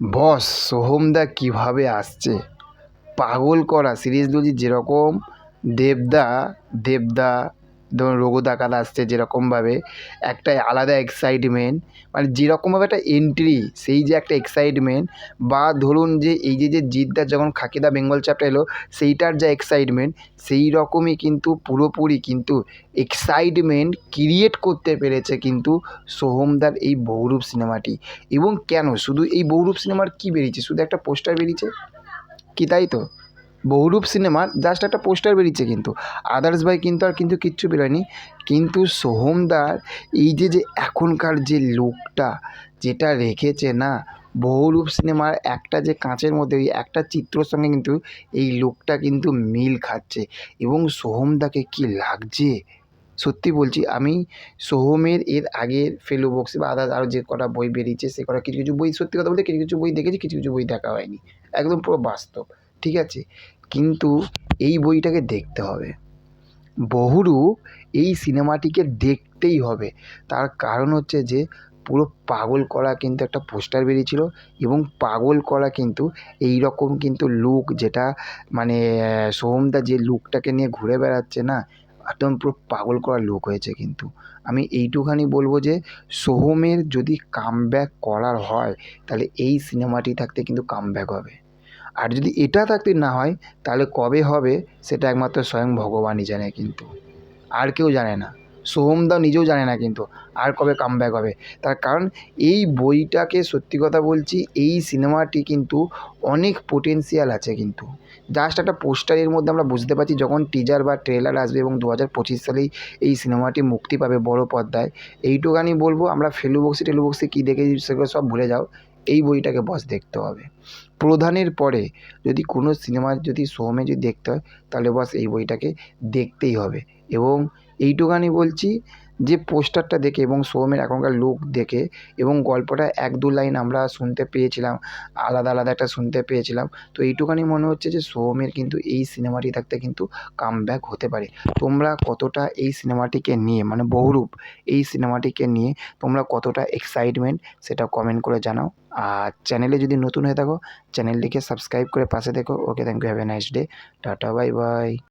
বস সোহমদা কীভাবে আসছে? পাগল করা সিরিজ যদি যেরকম দেবদা দেবদা ধরুন রঘু ডাকাত আসছে যেরকমভাবে, একটা আলাদা এক্সাইটমেন্ট মানে যেরকমভাবে একটা এন্ট্রি সেই যে একটা এক্সাইটমেন্ট বা ধরুন যে এই যে যে জিদ্দা যখন খাকিদা বেঙ্গল চ্যাপ্টার এলো, সেইটার যা এক্সাইটমেন্ট সেই রকমই কিন্তু পুরোপুরি কিন্তু এক্সাইটমেন্ট ক্রিয়েট করতে পেরেছে কিন্তু সোহমদার এই বহুরূপ সিনেমাটি। এবং কেন? শুধু এই বহুরূপ সিনেমার কী বেরিয়েছে? শুধু একটা পোস্টার বেরিয়েছে? কি তাই তো? বহুরূপ সিনেমার জাস্ট একটা পোস্টার বেরিয়েছে কিন্তু। আদার্স ভাই কিন্তু আর কিন্তু কিচ্ছু বেরোয়নি। কিন্তু সোহমদার, এই যে যে এখনকার যে লুকটা, যেটা রেখেছে না, বহুরূপ সিনেমার একটা যে কাঁচের মধ্যে, ওই একটা চিত্রর সঙ্গে কিন্তু এই লুকটা কিন্তু মিল খাচ্ছে। এবং সোহমদাকে কী লাগছে? সত্যি বলছি, আমি সোহমের এর আগের ফেলো বক্সি বা আদার্স আরও যে কটা বই বেরিয়েছে, সে কটা কিছু কিছু বই, সত্যি কথা বলতে কিছু কিছু বই দেখেছি, কিছু কিছু বই দেখা হয়নি। একদম পুরো বাস্তব। ঠিক আছে? কিন্তু এই বইটাকে দেখতে হবে। বহুরূপ এই সিনেমাটিকে দেখতেই হবে। তার কারণ হচ্ছে যে, পুরো পাগল করা কিন্তু একটা পোস্টার বেরিয়েছিল এবং পাগল করা কিন্তু এই রকম কিন্তু লুক যেটা মানে সোহমদা যে লুকটাকে নিয়ে ঘুরে বেড়াচ্ছে না, একদম পুরো পাগল করা লুক হয়েছে কিন্তু। আমি এইটুখানি বলব যে, সোহমের যদি কামব্যাক করার হয়, তাহলে এই সিনেমাটি থাকতে কিন্তু কামব্যাক হবে। আর যদি এটা থাকতে না হয়, তাহলে কবে হবে সেটা একমাত্র স্বয়ং ভগবানই জানে কিন্তু। আর কেউ জানে না। সোহমদাও নিজেও জানে না কিন্তু আর কবে কামব্যাক হবে। তার কারণ এই বইটাকে সত্যি কথা বলছি, এই সিনেমাটি কিন্তু অনেক পোটেনশিয়াল আছে কিন্তু। জাস্ট একটা পোস্টারের মধ্যে আমরা বুঝতে পারছি যখন টিজার বা ট্রেলার আসবে এবং দু হাজার পঁচিশ সালেই এই সিনেমাটি মুক্তি পাবে বড় পর্দায় এইটুখানি বলব, আমরা ফেলু বক্সি বক্সি কী দেখেছি সেগুলো সব ভুলে যাও। এই বইটাকে বস দেখতে হবে। প্রধানের পরে যদি কোনো সিনেমা যদি সোহমে যদি দেখতে হয়, তাহলে বাস এই বইটাকে দেখতেই হবে। এবং এইটুখানি বলছি যে পোস্টারটা দেখে এবং সোহমের এখনকার লুক দেখে এবং গল্পটা এক দু লাইন আমরা শুনতে পেয়েছিলাম, আলাদা আলাদা একটা শুনতে পেয়েছিলাম, তো এইটুখানি মনে হচ্ছে যে সোহমের কিন্তু এই সিনেমাটি থাকতে কিন্তু কামব্যাক হতে পারে। তোমরা কতটা এই সিনেমাটিকে নিয়ে মানে বহুরূপ এই সিনেমাটিকে নিয়ে তোমরা কতটা এক্সাইটমেন্ট সেটা কমেন্ট করে জানাও। আর চ্যানেলে যদি নতুন হয়ে থাকো চ্যানেলটিকে সাবস্ক্রাইব করে পাশে দেখো okay thank you have a nice day tata bye bye